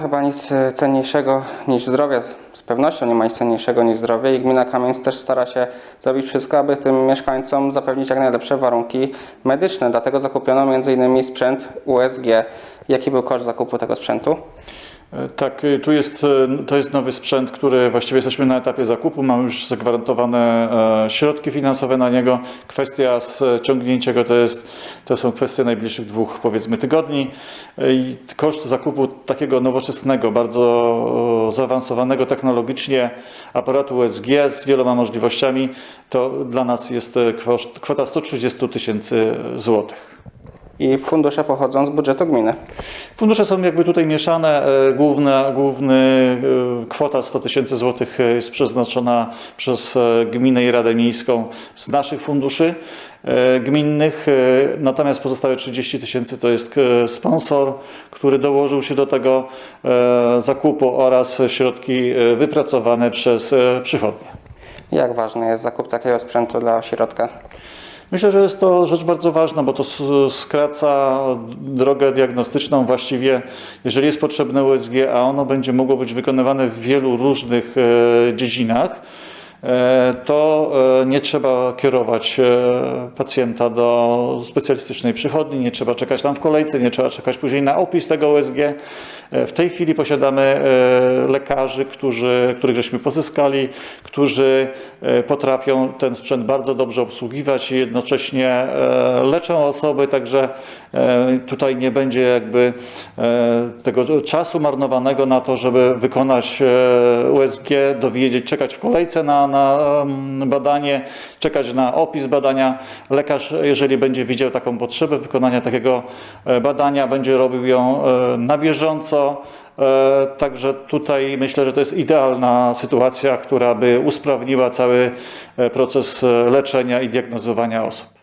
chyba nic e, cenniejszego niż zdrowie. Z pewnością nie ma nic cenniejszego niż zdrowie i gmina Kamieńsk też stara się zrobić wszystko, aby tym mieszkańcom zapewnić jak najlepsze warunki medyczne. Dlatego zakupiono m.in. sprzęt USG. Jaki był koszt zakupu tego sprzętu? E, Tak, y, tu jest, y, to jest nowy sprzęt, który właściwie jesteśmy na etapie zakupu. Mamy już zagwarantowane e, środki finansowe na niego. Kwestia ciągnięcia go to, jest, to są kwestie najbliższych dwóch, powiedzmy, tygodni. E, I koszt zakupu takiego nowoczesnego, bardzo e, zaawansowanego technologicznie aparatu USG z wieloma możliwościami, to dla nas jest e, kwota 130 tysięcy złotych. I fundusze pochodzą z budżetu gminy. Fundusze są jakby tutaj mieszane. E, Główna, główny e, kwota 100 tysięcy złotych e, jest przeznaczona przez gminę i Radę Miejską z naszych funduszy gminnych. Natomiast pozostałe 30 tysięcy to jest sponsor, który dołożył się do tego zakupu oraz środki wypracowane przez przychodnie. Jak ważny jest zakup takiego sprzętu dla ośrodka? Myślę, że jest to rzecz bardzo ważna, bo to skraca drogę diagnostyczną. Właściwie, jeżeli jest potrzebne USG, a ono będzie mogło być wykonywane w wielu różnych e, dziedzinach, to e, nie trzeba kierować e, pacjenta do specjalistycznej przychodni, nie trzeba czekać tam w kolejce, nie trzeba czekać później na opis tego USG. E, W tej chwili posiadamy e, lekarzy, którzy, których żeśmy pozyskali, którzy e, potrafią ten sprzęt bardzo dobrze obsługiwać i jednocześnie e, leczą osoby, także e, tutaj nie będzie jakby e, tego czasu marnowanego na to, żeby wykonać e, USG, dowiedzieć, czekać w kolejce na, na badanie, czekać na opis badania. Lekarz, jeżeli będzie widział taką potrzebę wykonania takiego e, badania, będzie robił ją e, na bieżąco. E, Także tutaj myślę, że to jest idealna sytuacja, która by usprawniła cały e, proces e, leczenia i diagnozowania osób.